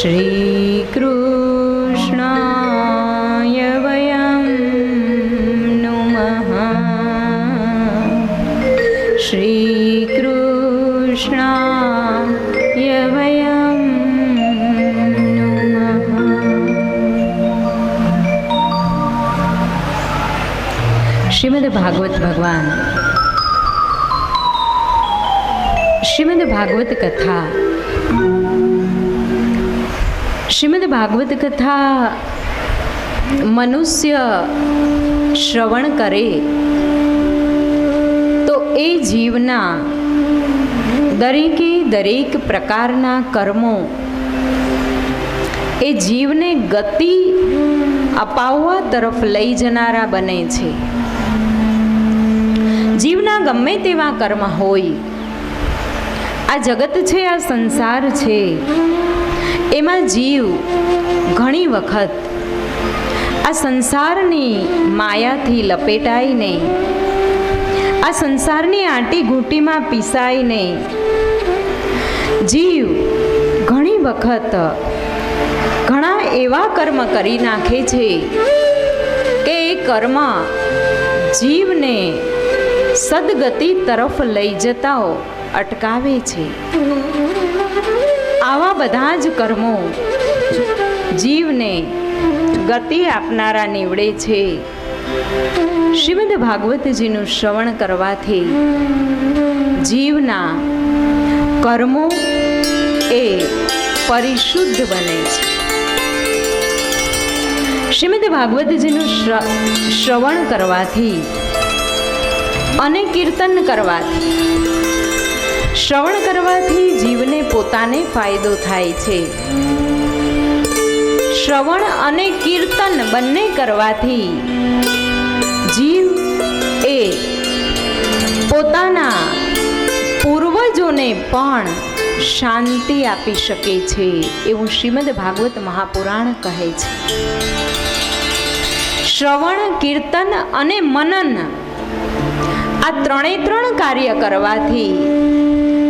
श्रीकृष्णाय वयं नुमः। श्रीकृष्णाय वयं नुमः। श्रीकृष्णामः श्रीमद्भागवत् भगवान्। श्रीमद्भागवतकथा ભાગવત કથા મનુષ્ય શ્રવણ કરે, તો એ જીવના દરેકે દરેક પ્રકારના કર્મો, એ જીવને ગતિ અપાવવા તરફ લઈ જનારા બને છે. જીવના ગમે તેવા કર્મ હોય, આ જગત છે, આ સંસાર છે એમાં જીવ ઘણી વખત આ સંસારની માયાથી લપેટાઈને આ સંસારની આંટી ઘૂંટીમાં પીસાઈને જીવ ઘણી વખત ઘણા એવા કર્મ કરી નાખે છે કે એ કર્મ જીવને સદગતિ તરફ લઈ જતાઓ અટકાવે છે. આવા બધા જ કર્મો જીવને ગતિ આપનારા નીવડે છે. શ્રીમદ ભાગવતજીનું શ્રવણ કરવાથી જીવના કર્મો એ પરિશુદ્ધ બને છે. શ્રીમદ ભાગવતજીનું શ્ર- શ્રવણ કરવાથી અને કીર્તન કરવાથી શ્રવણ કરવાથી જીવને પોતાને ફાયદો થાય છે. શ્રવણ અને કીર્તન બંને કરવાથી જીવ એ પોતાના પૂર્વજોને પણ શાંતિ આપી શકે છે એવું શ્રીમદ ભાગવત મહાપુરાણ કહે છે. શ્રવણ, કીર્તન અને મનન આ ત્રણે ત્રણ કાર્ય કરવાથી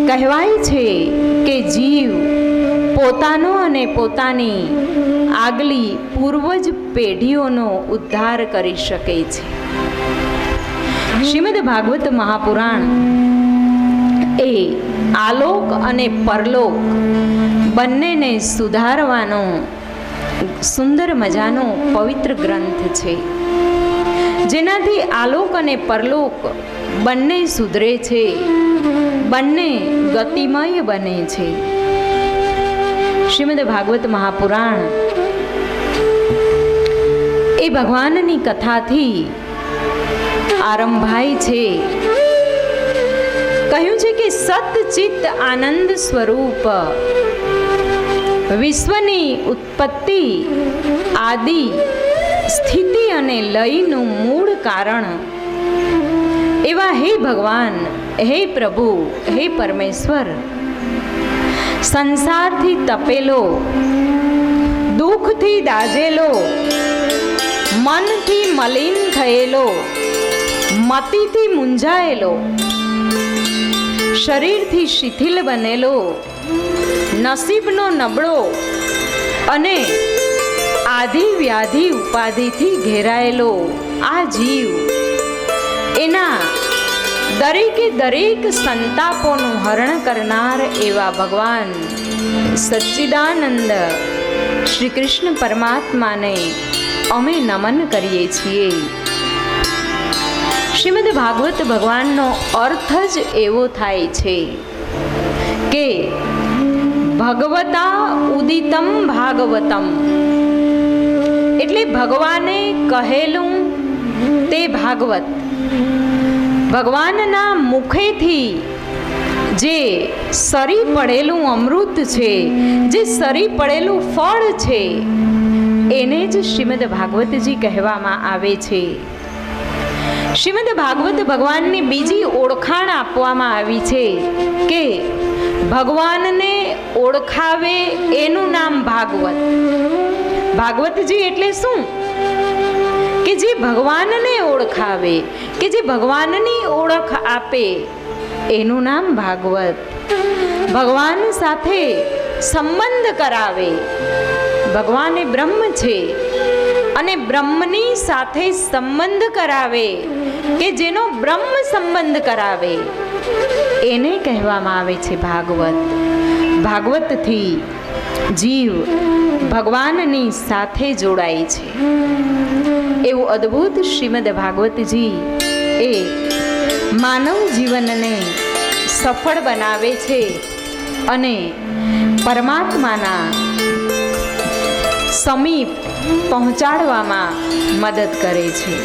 કહેવાય છે કે જીવ પોતાનો અને પોતાની આગલી પૂર્વજ પેઢીઓનો ઉદ્ધાર કરી શકે છે. શ્રીમદ ભાગવત મહાપુરાણ એ આલોક અને પરલોક બંનેને સુધારવાનો સુંદર મજાનો પવિત્ર ગ્રંથ છે. જેનાથી આલોક અને પરલોક બંને સુધરે છે. બંને ગતિમય બને છે. શ્રીમદ ભાગવત મહાપુરાણ. એ ભગવાનની કથાથી આરંભાય છે. કહ્યું છે કે સતચિત્ત આનંદ સ્વરૂપ વિશ્વની ઉત્પત્તિ આદિ સ્થિતિ અને લયનું મૂળ કારણ. એવા હે ભગવાન હે પ્રભુ, હે પરમેશ્વર, સંસારથી તપેલો, દુઃખથી દાઝેલો, મનથી મલિન થયેલો, મતિથી મૂંઝાયેલો, શરીરથી શિથિલ બનેલો, નસીબનો નબળો અને આધિ વ્યાધિ ઉપાધિથી ઘેરાયેલો આ જીવ, એના દરેકે દરેક સંતાપોનું હરણ કરનાર એવા ભગવાન સચ્ચિદાનંદ શ્રી કૃષ્ણ પરમાત્માને અમે નમન કરીએ છીએ. શ્રીમદ ભાગવત ભગવાનનો અર્થ જ એવો થાય છે કે ભગવતા ઉદિતમ ભાગવતમ. એટલે ભગવાને કહેલું તે ભાગવત. ભગવાનના મુખેથી જે સરી પડેલું અમૃત છે, જે સરી પડેલું ફળ છે, એને જ શ્રીમદ ભાગવતજી કહેવામાં આવે છે. શ્રીમદ ભાગવત ભગવાનની બીજી ઓળખાણ આપવામાં આવી છે કે ભગવાનને ઓળખાવે એનું નામ ભાગવત. ભાગવતજી એટલે શું? કે જે ભગવાનને ઓળખાવે, કે જે ભગવાનની ઓળખ આપે, એનું નામ ભાગવત. ભગવાન સાથે સંબંધ કરાવે. ભગવાન એ બ્રહ્મ છે અને બ્રહ્મની સાથે સંબંધ કરાવે, કે જેનો બ્રહ્મ સંબંધ કરાવે. એને કહેવામાં આવે છે ભાગવત. ભાગવતથી જીવ ભગવાનની સાથે જોડાય છે. એવું અદ્ભુત શ્રીમદ ભાગવતજી એ માનવ જીવનને સફળ બનાવે છે અને પરમાત્માના સમીપ પહોંચાડવામાં મદદ કરે છે.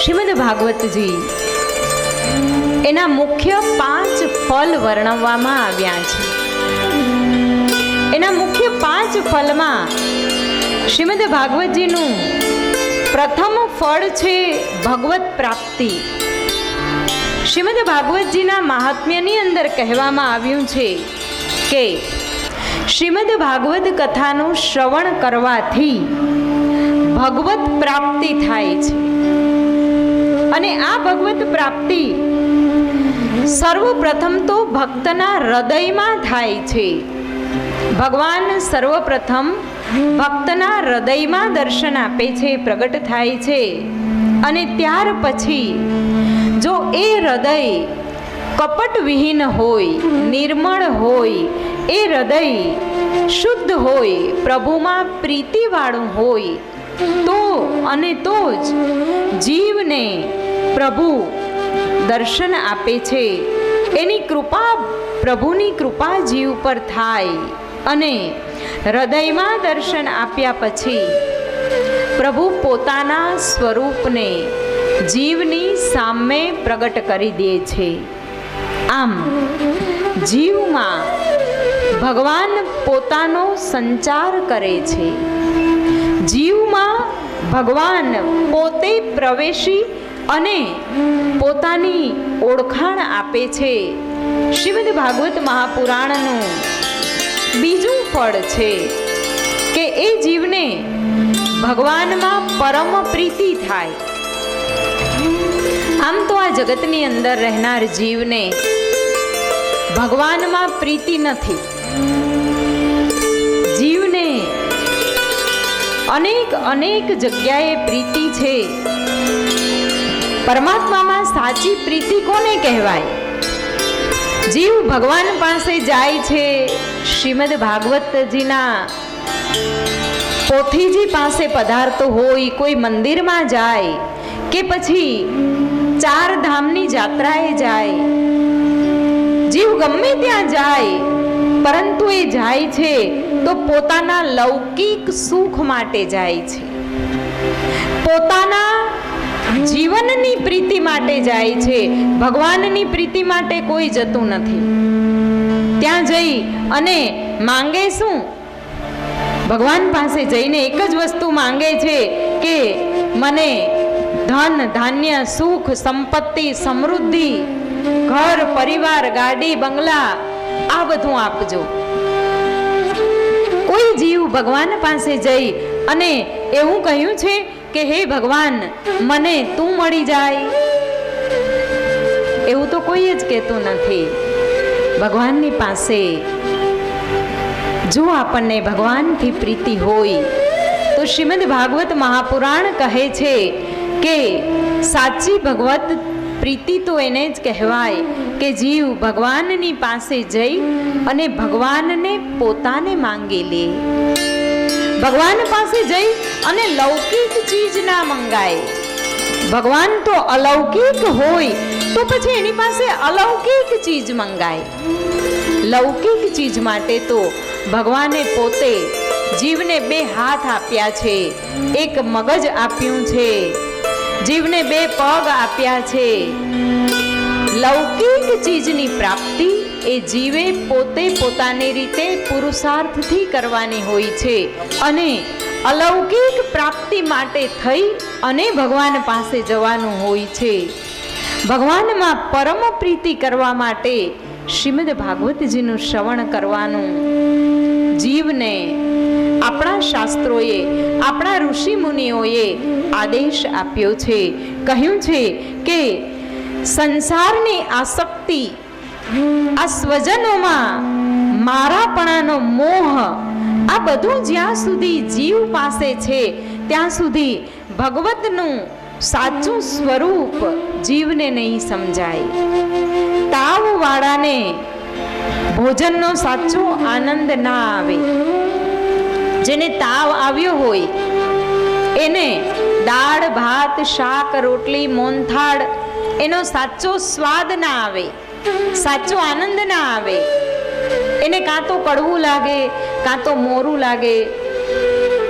શ્રીમદ ભાગવતજી એના મુખ્ય પાંચ ફલ વર્ણવવામાં આવ્યા છે. એના મુખ્ય પાંચ ફલમાં શ્રીમદ ભાગવતજીનું પ્રથમ ફળ છે ભગવત પ્રાપ્તિ. શ્રીમદ ભાગવતજીના મહાત્મ્યની અંદર કહેવામાં આવ્યું છે કે શ્રીમદ ભાગવત કથાનું શ્રવણ કરવાથી ભગવત પ્રાપ્તિ થાય છે. અને આ ભગવત પ્રાપ્તિ સર્વપ્રથમ તો ભક્તના હૃદયમાં થાય છે. ભગવાન સર્વપ્રથમ ભક્તના હૃદયમાં દર્શન આપે છે, પ્રગટ થાય છે. અને ત્યાર પછી જો એ હૃદય કપટ વિહીન હોય, નિર્મળ હોય, એ હૃદય શુદ્ધ હોય, પ્રભુમાં પ્રીતિવાળું હોય, તો અને તો જ જીવને પ્રભુ દર્શન આપે છે. એની કૃપા પ્રભુની કૃપા જીવ પર થાય. અને હૃદયમાં દર્શન આપ્યા પછી પ્રભુ પોતાના સ્વરૂપને જીવની સામે પ્રગટ કરી દે છે. આમ, જીવમાં ભગવાન પોતાનો સંચાર કરે છે. જીવમાં ભગવાન પોતે પ્રવેશી અને પોતાની ઓળખાણ આપે છે. શ્રીમદ ભાગવત મહાપુરાણનું બીજું ફળ છે કે એ જીવને ભગવાનમાં પરમ પ્રીતિ થાય. આમ તો આ જગતની અંદર રહેનાર જીવને ભગવાનમાં પ્રીતિ નથી. જીવને અનેક અનેક જગ્યાએ પ્રીતિ છે. પરમાત્મામાં સાચી પ્રીતિ કોને કહેવાય? જીવ ભગવાન પાસે જાય છે શ્રીમદ ભાગવતજીના પોથીજી પાસે પધારતો હોય, કોઈ મંદિરમાં જાય કે પછી ચાર ધામની જાત્રાએ જાય. જીવ ગમે ત્યાં જાય, પરંતુ એ જાય છે તો પોતાના લૌકિક સુખ માટે જાય છે. પોતાના જીવનની પ્રીતિ માટે જાય છે. ભગવાનની પ્રીતિ માટે કોઈ જતું નથી. ત્યાં જઈ અને માંગે શું? ભગવાન પાસે જઈને એક જ વસ્તુ માંગે છે કે મને ધન, ધાન્ય, સુખ, સંપત્તિ, સમૃદ્ધિ, ઘર, પરિવાર, ગાડી, બંગલા, આ બધું આપજો. કોઈ જીવ ભગવાન પાસે જઈ અને એવું કહ્યું છે કે, હે ભગવાન, મને તું મળી જાય. એવું તો કોઈ જ કહેતું નથી. ભગવાનની પાસે જો આપણને ભગવાનથી પ્રીતિ હોય, તો શ્રીમદ ભાગવત મહાપુરાણ કહે છે કે સાચી ભગવત પ્રીતિ તો એને જ કહેવાય કે જીવ ભગવાનની પાસે જઈ અને ભગવાનને પોતાને માંગી લે. ભગવાન પાસે જઈ અને લૌકિક ચીજ ના મંગાય. ભગવાન તો અલૌકિક હોય તો પછી એની પાસે અલૌકિક ચીજ મંગાય. લૌકિક ચીજ માટે તો ભગવાને પોતે જીવને બે હાથ આપ્યા છે. એક મગજ આપ્યું છે. જીવને બે પગ આપ્યા છે. લૌકિક ચીજની પ્રાપ્તિ એ જીવે પોતે પોતાની રીતે પુરુષાર્થથી કરવાની હોય છે અને અલૌકિક પ્રાપ્તિ માટે થઈ અને ભગવાન પાસે જવાનું હોય છે. ભગવાનમાં પરમ પ્રીતિ કરવા માટે શ્રીમદ ભાગવતજીનું શ્રવણ કરવાનું. જીવને આપણા શાસ્ત્રોએ, આપણા ઋષિ મુનિઓએ આદેશ આપ્યો છે. કહ્યું છે કે સંસારની આસક્તિ, આ સ્વજનોમાં મારાપણાનો મોહ, આ બધું જ્યાં સુધી જીવ પાસે છે, ત્યાં સુધી ભગવતનું સાચું સ્વરૂપ જીવને નહીં સમજાય. તાવ વાળાને ભોજનનો સાચો આનંદ ના આવે. જેને તાવ આવ્યો હોય, એને દાળ, ભાત, શાક, રોટલી, મોનથાળ, એનો સાચો સ્વાદ ના આવે, સાચો આનંદ ના આવે. એને કાં તો કડવું લાગે, કાં તો મોરું લાગે.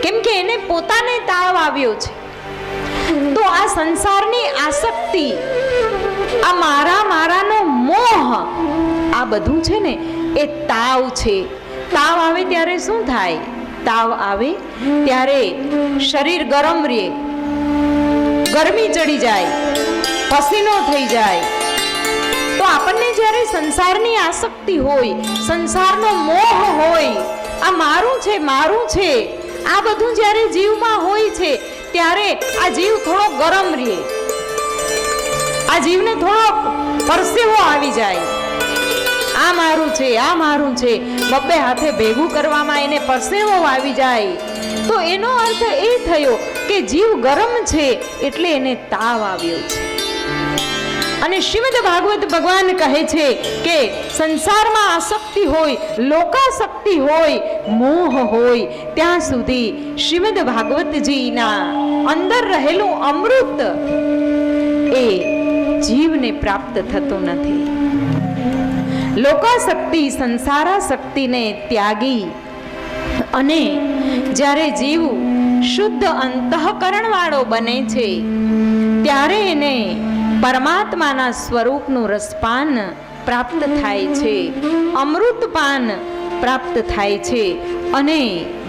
કેમ કે એને પોતાને તાવ આવ્યો છે. તો આ સંસારની આસક્તિ, આ મારા મારાનો મોહ, આ બધું છે ને, એ તાવ છે. તાવ આવે ત્યારે શું થાય? તાવ આવે ત્યારે શરીર ગરમ રહે ગરમી ચડી જાય, પસીનો થઈ જાય. તો આપણને જ્યારે સંસારની આસક્તિ હોય, સંસારનો મોહ હોય, આ મારું છે મારું છે, આ બધું જ્યારે જીવમાં હોય છે ત્યારે આ જીવ થોડો ગરમ રહે આ જીવને થોડો પરસેવો આવી જાય. આ મારું છે, આ મારું છે. બબ્બે હાથે ભેગું કરવામાં એને પરસેવો આવી જાય. તો એનો અર્થ એ થયો કે જીવ ગરમ છે એટલે એને તાવ આવ્યો છે. અને શ્રીમદ ભાગવત ભગવાન કહે છે કે સંસારમાં આસક્તિ હોય લોકાશક્તિ હોય, મોહ હોય, ત્યાં સુધી શ્રીમદ ભાગવતજીના અંદર રહેલું અમૃત એ જીવને પ્રાપ્ત થતું નથી. લોકાશક્તિ સંસારાશક્તિને ત્યાગી અને જ્યારે જીવ શુદ્ધ અંતઃકરણવાળો બને છે, ત્યારે એને પરમાત્માના સ્વરૂપનું રસપાન પ્રાપ્ત થાય છે, અમૃતપાન પ્રાપ્ત થાય છે અને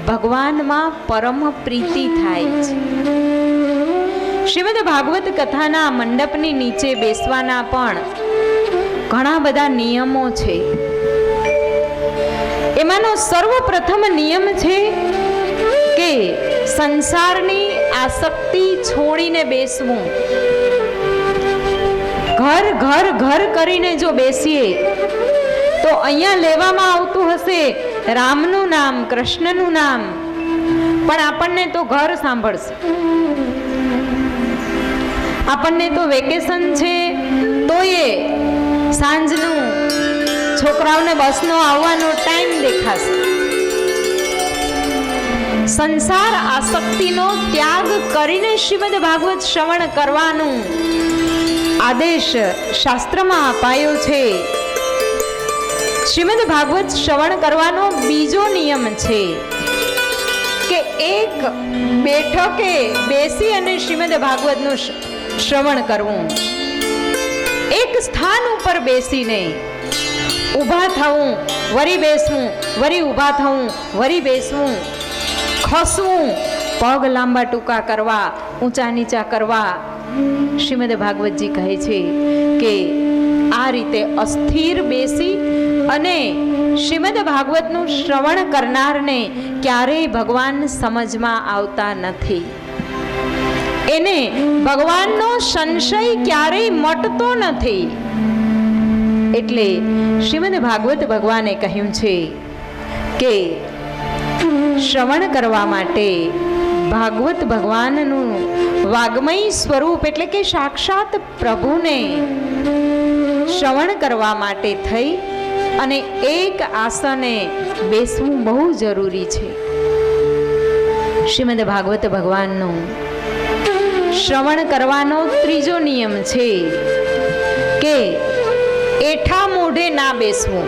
ભગવાનમાં પરમ પ્રીતિ થાય છે. શ્રીમદ ભાગવત કથાના મંડપની નીચે બેસવાના પણ ઘણા બધા નિયમો છે. એમાંનો સર્વપ્રથમ નિયમ છે કે સંસારની આસક્તિ છોડીને બેસવું. ઘર ઘર ઘર કરીને જો બેસીએ, તો અહીંયા લેવામાં આવતું હશે રામનું નામ, કૃષ્ણનું નામ. પણ આપણને તો ઘર સાંભળશે. આપણને તો વેકેશન છે, તોય સાંજનું છોકરાઓને બસનો આવવાનો ટાઈમ દેખાશે. સંસાર આસક્તિનો ત્યાગ કરીને શ્રીમદ ભાગવત શ્રવણ કરવાનું આદેશ શાસ્ત્રમાં અપાયો છે. શ્રીમદ ભાગવત શ્રવણ કરવાનો બીજો નિયમ છે કે એક બેઠકે બેસી અને શ્રીમદ ભાગવતનું શ્રવણ કરવું. એક સ્થાન ઉપર બેસીને ઊભા થવું, વરી બેસવું, વરી ઊભા થવું, વરી બેસવું. ખસવું, પગ લાંબા ટૂંકા કરવા, ઊંચા નીચા કરવા. શ્રીમદ ભાગવતજી કહે છે કે આ રીતે અસ્થિર બેસી અને શ્રીમદ ભાગવતનું શ્રવણ કરનારને ક્યારેય ભગવાન સમજમાં આવતા નથી. એને ભગવાનનો સંશય ક્યારેય મટતો નથી. એટલે શ્રીમદ ભાગવત ભગવાને કહ્યું છે કે શ્રવણ કરવા માટે ભાગવત ભગવાનનું વાગ્મય સ્વરૂપ એટલે કે સાક્ષાત પ્રભુને શ્રવણ કરવા માટે થઈ અને એક આસને બેસવું બહુ જરૂરી છે. શ્રીમદ ભાગવત ભગવાનનું શ્રવણ કરવાનો ત્રીજો નિયમ છે કે એઠા મોઢે ના બેસવું.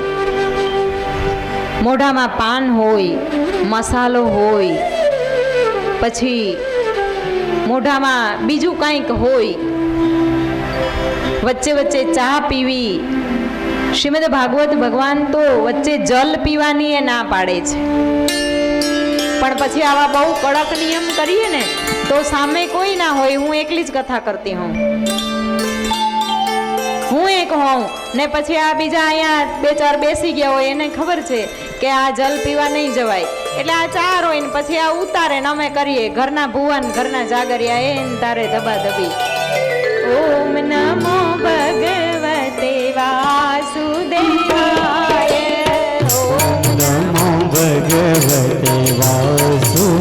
મોઢામાં પાન હોય, મસાલો હોય, પછી મોઢામાં બીજું કંઈક હોય, વચ્ચે વચ્ચે ચા પીવી. શ્રીમદ ભાગવત ભગવાન તો વચ્ચે જલ પીવાની એ ના પાડે છે. પણ પછી આવા બહુ કડક નિયમ કરીએ ને, તો સામે કોઈ ના હોય, હું એકલી જ કથા કરતી હોઉં. હું એક હોઉં, ને પછી આ બીજા અહીંયા બે ચાર બેસી ગયા હોય, એને ખબર છે કે આ જલ પીવા નહીં જવાય. એટલે આ ચાર હોય ને પછી આ ઉતારે ને અમે કરીએ. ઘરના ભુવન, ઘરના જાગરિયા એ તારે દબી ઓમ નમો ભગવતે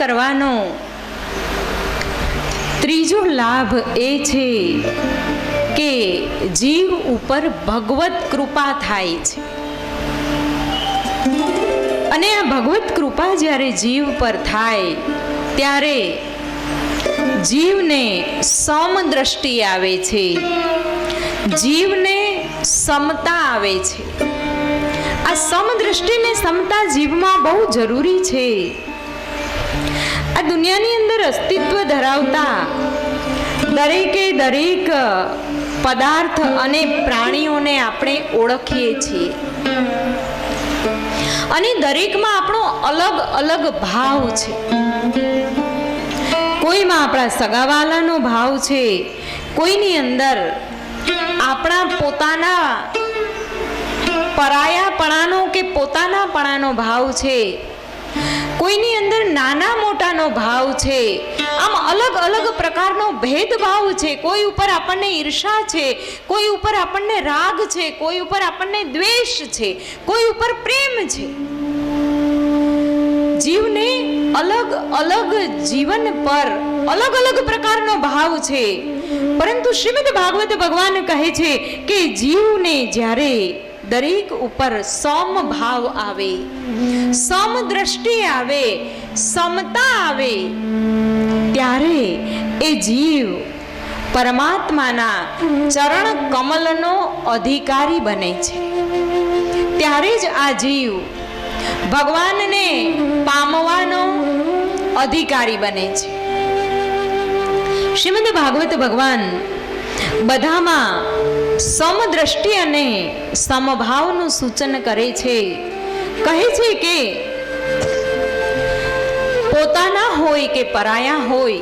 કરવાનો? ત્રીજો લાભ એ છે કે જીવ ઉપર ભગવત કૃપા થાય છે. અને આ ભગવત કૃપા જ્યારે જીવ પર થાય, ત્યારે જીવને સમદ્રષ્ટિ આવે છે. જીવને સમતા આવે છે. આ સમદ્રષ્ટિને સમતા જીવમાં બહુ જરૂરી છે. દુનિયાની અંદર અસ્તિત્વ ધરાવતા દરેકે દરેક પદાર્થ અને પ્રાણીઓને આપણે ઓળખીએ છીએ. અને દરેકમાં આપણો અલગ અલગ ભાવ છે. કોઈમાં આપણા સગાવાલાનો ભાવ છે, કોઈની અંદર આપણા પોતાના પરાયાપણાનો કે પોતાનાપણાનો ભાવ છે કોઈની અંદર નાના મોટાનો ભાવ છે, આમ અલગ અલગ પ્રકારનો ભેદભાવ છે, કોઈ ઉપર આપણને ઈર્ષા છે, કોઈ ઉપર આપણને રાગ છે, કોઈ ઉપર આપણને દ્વેષ છે, કોઈ ઉપર પ્રેમ છે. જીવને અલગ અલગ જીવન પર અલગ અલગ પ્રકારનો ભાવ છે. પરંતુ શ્રીમદ ભાગવત ભગવાન કહે છે કે જીવને જ્યારે દરેક ઉપર સમ ભાવ આવે. સમ દ્રષ્ટિ આવે, સમતા આવે. ત્યારે એ જીવ પરમાત્માના ચરણ કમલનો અધિકારી બને છે. ત્યારે જ આ જીવ ભગવાનને પામવાનો અધિકારી બને છે. શ્રીમદ ભાગવત ભગવાન બધામાં સમદ્રષ્ટિ અને સમભાવનું સૂચન કરે છે. કહે છે કે, પોતાના હોય કે પરાયા હોય,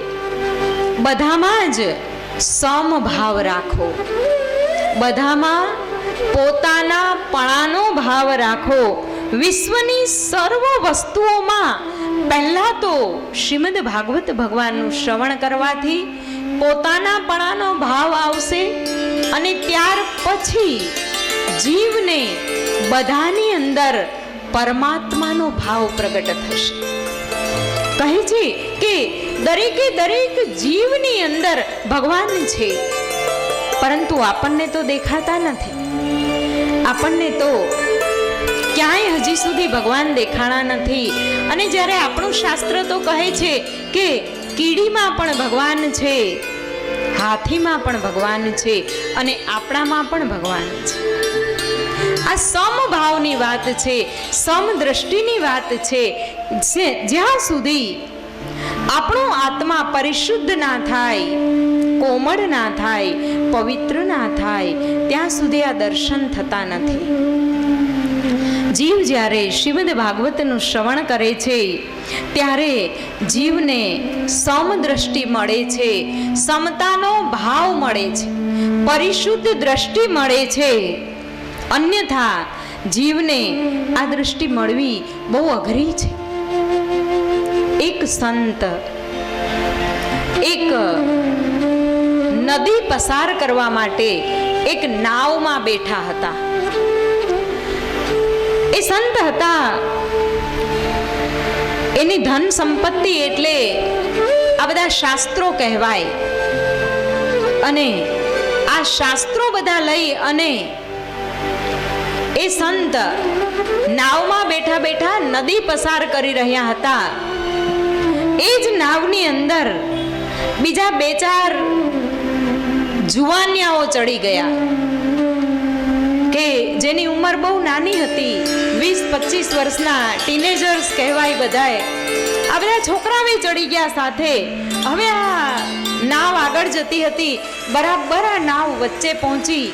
બધામાં જ સમભાવ રાખો. બધામાં પોતાના પણાનો ભાવ રાખો. વિશ્વની સર્વ વસ્તુઓમાં પહેલાં તો શ્રીમદ ભાગવત ભગવાનનું શ્રવણ કરવાથી પોતાના પણાનો ભાવ આવશે અને ત્યાર પછી જીવને બધાની અંદર પરમાત્માનો ભાવ પ્રગટ થશે. કહે છે કે દરેકે દરેક જીવની અંદર ભગવાન છે, પરંતુ આપણને તો દેખાતા નથી. આપણને તો ક્યાંય હજી સુધી ભગવાન દેખાણા નથી. અને જ્યારે આપણું શાસ્ત્ર તો કહે છે કે કીડીમાં પણ ભગવાન છે હાથીમાં પણ ભગવાન છે અને આપણામાં પણ ભગવાન છે. આ સમભાવની વાત છે, સમદ્રષ્ટિની વાત છે જ્યાં સુધી આપણો આત્મા પરિશુદ્ધ ના થાય, કોમળ ના થાય, પવિત્ર ના થાય, ત્યાં સુધી આ દર્શન થતા નથી. જીવ જ્યારે શ્રીમદ ભાગવતનું શ્રવણ કરે છે, ત્યારે જીવને સમદ્રષ્ટિ મળે છે, સમતાનો ભાવ મળે છે, પરિશુદ્ધ દ્રષ્ટિ મળે છે. અન્યથા જીવને આ દૃષ્ટિ મળવી બહુ અઘરી છે. એક સંત એક નદી પસાર કરવા માટે એક નાવમાં બેઠા હતા. એ સંત હતા. એની ધન સંપત્તિ એટલે આ બધા શાસ્ત્રો કહેવાય. અને આ શાસ્ત્રો બધા લઈ અને એ સંત નાવમાં બેઠા બેઠા નદી પસાર કરી રહ્યા હતા. એ જ નાવની અંદર બીજા બે ચાર જુવાનિયાઓ ચડી ગયા. કે જેની ઉંમર બહુ નાની હતી. વીસ, પચીસ વર્ષના ટીનેજર્સ કહેવાય બધાએ. આ બધા છોકરાવે ચડી ગયા સાથે. હવે આ નાવ આગળ જતી હતી. બરાબર આ નાવ વચ્ચે પહોંચી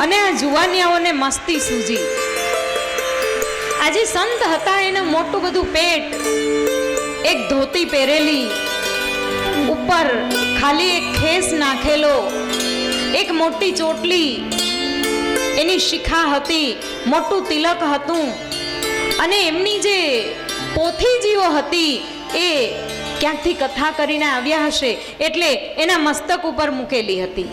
અને આ જુવાનિયાઓને મસ્તી સૂજી. આજે સંત હતા એને મોટું બધું પેટ. એક ધોતી પહેરેલી. ઉપર ખાલી એક ખેસ નાખેલો. એક મોટી ચોટલી. એની શિખા હતી, મોટું તિલક હતું. અને એમની જે પોથીજીઓ હતી, એ ક્યાંકથી કથા કરીને આવ્યા હશે, એટલે એના મસ્તક ઉપર મૂકેલી હતી.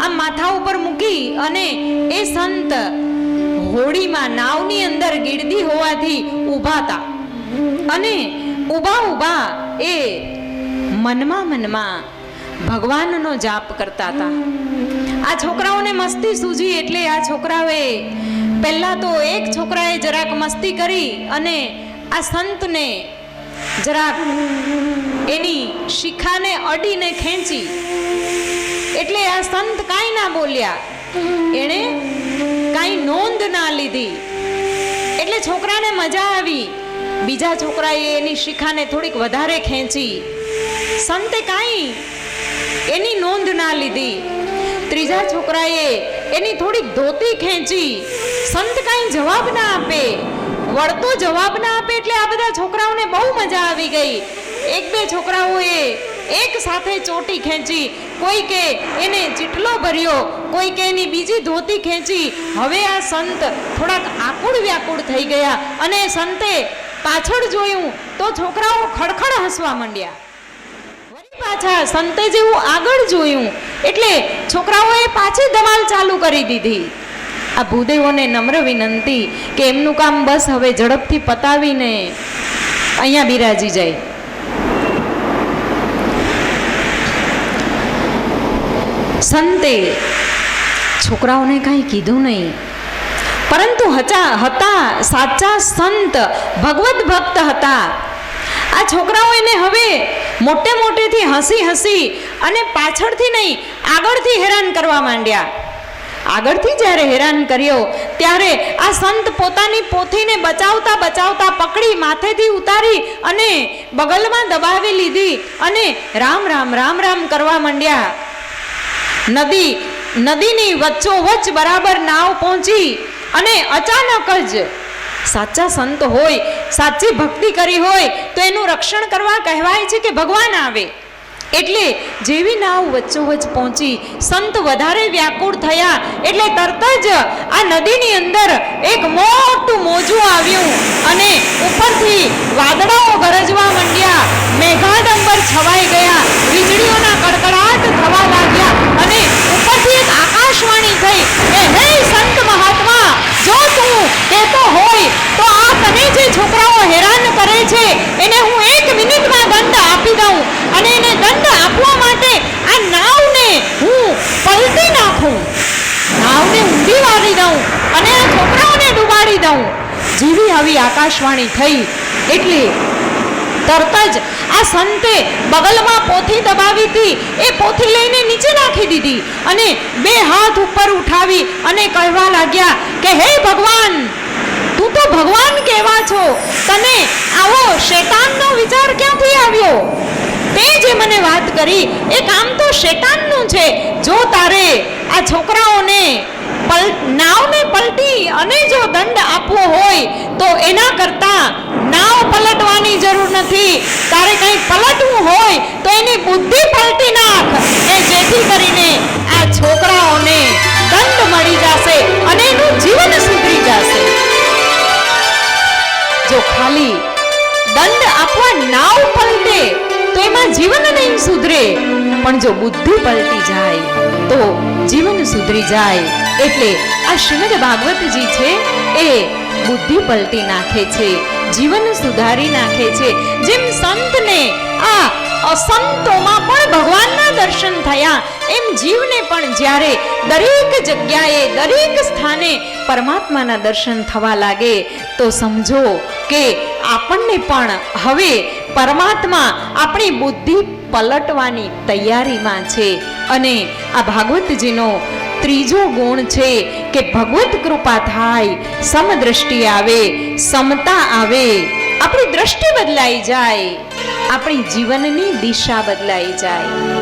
આ માથા ઉપર મૂકી અને એ સંત હોડીમાં નાવની અંદર ગીડદી હોવાથી ઊભા હતા. અને ઊભા ઊભા એ મનમાં મનમાં ભગવાનનો જાપ કરતા હતા. આ છોકરાઓને મસ્તી સૂજી એટલે આ છોકરાઓએ પહેલાં તો એક છોકરાએ જરાક મસ્તી કરી અને આ સંતને જરાક એની શિખાને અડીને ખેંચી. એટલે આ સંત કાંઈ ના બોલ્યા. એણે કાંઈ નોંધ ના લીધી. એટલે છોકરાને મજા આવી. બીજા છોકરાએ એની શિખાને થોડીક વધારે ખેંચી. સંતે કાંઈ એની નોંધ ના લીધી. ત્રીજા છોકરાએ એની થોડીક ધોતી ખેંચી, સંત કાંઈ જવાબ ના આપે, વળતો જવાબ ના આપે એટલે આ બધા છોકરાઓને બહુ મજા આવી ગઈ. એક બે છોકરાઓએ એક સાથે ચોટી ખેંચી, કોઈ કે એને ચીટલો ભર્યો, કોઈ કે એની બીજી ધોતી ખેંચી. હવે આ સંત થોડાક આકુળ વ્યાકુળ થઈ ગયા અને સંતે પાછળ જોયું તો છોકરાઓ ખડખડ હસવા માંડ્યા. પાછા સંતે જેવું આગળ જોયું, એટલે છોકરાઓએ પાછી ધમાલ ચાલુ કરી દીધી. આ ભૂદેવોને નમ્ર વિનંતી કે એમનું કામ બસ હવે ઝડપથી પતાવીને અહીંયા બિરાજી જાય. સંતે છોકરાઓને કાંઈ કીધું નહીં. પરંતુ હચા હતા, સાચા સંત ભગવત ભક્ત હતા. આ છોકરાઓ એને હવે મોટે મોટેથી હસી હસી અને પાછળથી નહીં, આગળથી હેરાન કરવા માંડ્યા. આગળથી જ્યારે હેરાન કર્યો, ત્યારે આ સંત પોતાની પોથીને બચાવતા બચાવતા પકડી માથેથી ઉતારી અને બગલમાં દબાવી લીધી અને રામ રામ રામ રામ કરવા માંડ્યા. નદી, નદીની વચ્ચોવચ્ચ બરાબર નાવ પહોંચી અને અચાનક જ સાચા સંત હોય, સાચી ભક્તિ કરી હોય, તો એનું રક્ષણ કરવા કહેવાય છે કે ભગવાન આવે. એટલે જેવી નાવ વચ્ચોવચ પહોંચી, સંત વધારે વ્યાકુળ થયા, એટલે તરત જ આ નદીની અંદર એક મોટું મોજું આવ્યું અને ઉપરથી વાદળાઓ ગરજવા માંડ્યા, મેઘાડંબર છવાઈ ગયા, વીજળીઓના કડકડાટ થવા લાગ્યા અને ઉપરથી એક આકાશવાણી થઈ કે, હે સંત મહાત્મા જો તું કહેતો હોય, તો આ તને જે છોકરાઓ હેરાન કરે છે, એને હું એક મિનિટમાં દંડ આપી દઉં અને એને દંડ આપવા માટે આ નાવને હું પલટી નાખું. નાવને ઊંધી વાળી દઉં અને આ છોકરાઓને ડૂબાડી દઉં. જેવી આવી આકાશવાણી થઈ એટલે તરત જ આ સંતે બગલમાં પોથી દબાવી હતી. એ પોથી લઈને નીચે નાખી દીધી અને બે હાથ ઉપર ઉઠાવી અને કહેવા લાગ્યા કે, હે ભગવાન, તું તો ભગવાન કહેવા છો. તને આવો શેતાનનો વિચાર ક્યાંથી આવ્યો? તે જે મને વાત કરી, એ કામ તો શેતાનનું છે. જો તારે આ છોકરાઓને નાવને પલટી અને જો દંડ આપવો હોય, તો એના કરતા નાવ પલટવાની જરૂર નથી. તારે કંઈ પલટવું હોય, તો એની બુદ્ધિ પલટી નાખ કે જેથી કરીને આ છોકરાઓને દંડ મળી જશે અને એનું જીવન સુધરી જશે. જો ખાલી દંડ આપવા નાવ પલટે, તો એમાં જીવન નહીં સુધરે. પણ જો બુદ્ધિ પલટી જાય, તો જીવન સુધરી જાય. એટલે આ શ્રીમદ ભાગવતજી છે, એ બુદ્ધિ પલટી નાખે છે, જીવન સુધારી નાખે છે. જેમ સંતને આ અસંતોમાં પણ ભગવાનના દર્શન થયા. એમ જીવને પણ જ્યારે દરેક જગ્યાએ, દરેક સ્થાને પરમાત્માના દર્શન થવા લાગે, તો સમજો કે આપણને પણ હવે પરમાત્મા આપણી બુદ્ધિ પલટવાની તૈયારીમાં છે. અને આ ભાગવતજીનો ત્રીજો ગુણ છે કે ભગવત કૃપા થાય, સમદ્રષ્ટિ આવે, સમતા આવે. આપણી દ્રષ્ટિ બદલાઈ જાય. આપણી જીવનની દિશા બદલાઈ જાય.